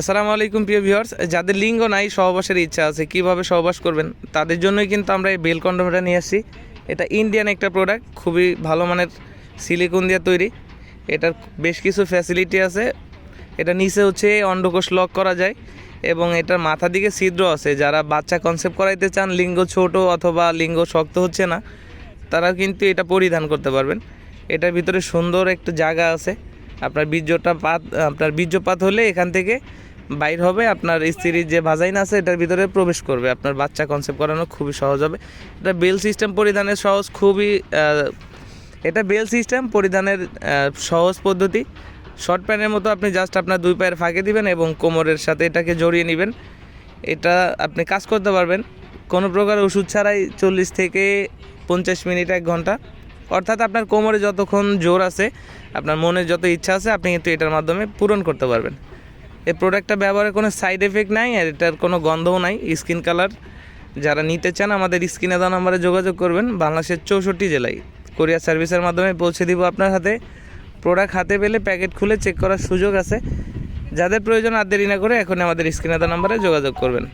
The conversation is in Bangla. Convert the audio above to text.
আসসালামু আলাইকুম প্রিয় ভিউয়ার্স। যাদের লিঙ্গ নাই, সহবাসের ইচ্ছা আছে, কীভাবে সহবাস করবেন? তাদের জন্যই কিন্তু আমরা এই বেল কন্ডোমটা নিয়ে আসছি। এটা ইন্ডিয়ান একটা প্রোডাক্ট খুবই ভালো মানের সিলিকন দিয়ে তৈরি। এটার বেশ কিছু ফ্যাসিলিটি আছে। এটা নিচে হচ্ছে অন্ডকোষ লক করা যায় এবং এটার মাথা দিকে ছিদ্র আছে। যারা বাচ্চা কনসেপ্ট করাইতে চান, লিঙ্গ ছোট অথবা লিঙ্গ শক্ত হচ্ছে না, তারা কিন্তু এটা পরিধান করতে পারবেন। এটার ভিতরে সুন্দর একটা জায়গা আছে। আপনার বীর্যটা পাত, আপনার বীর্যপাত হলে এখান থেকে বাইর হবে, আপনার স্ত্রীর যে ভাজাইন আছে, এটার ভিতরে প্রবেশ করবে। আপনার বাচ্চা কনসেপ্ট করানো খুবই সহজ হবে। এটা বেল সিস্টেম পরিধানের সহজ, খুবই এটা বেল সিস্টেম পরিধানের সহজ পদ্ধতি। শর্ট প্যান্টের মতো আপনি জাস্ট আপনার দুই পায়ের ফাঁকে দিবেন এবং কোমরের সাথে এটাকে জড়িয়ে নেবেন। এটা আপনি কাজ করতে পারবেন। কোনো প্রকার ওষুধ ছাড়াই চল্লিশ থেকে পঞ্চাশ মিনিট, এক ঘণ্টা। অর্থাৎ আপনার কোমরে যতক্ষণ জোর আছে, আপনার মনে যত ইচ্ছা আছে, আপনি কিন্তু এটার মাধ্যমে পূরণ করতে পারবেন। এই প্রোডাক্টটা ব্যবহারে কোনো সাইড এফেক্ট নাই আর এটার কোনো গন্ধও নাই। স্কিন কালার যারা নিতে চান আমাদের স্ক্রিনে দেওয়া নাম্বারে যোগাযোগ করবেন। বাংলাদেশের চৌষট্টি জেলায় কোরিয়ার সার্ভিসের মাধ্যমে পৌঁছে দিব আপনার হাতে। প্রোডাক্ট হাতে পেলে প্যাকেট খুলে চেক করার সুযোগ আছে। যাদের প্রয়োজন আর দেরি না করে এখন আমাদের স্ক্রিনে দেওয়া নাম্বারে যোগাযোগ করবেন।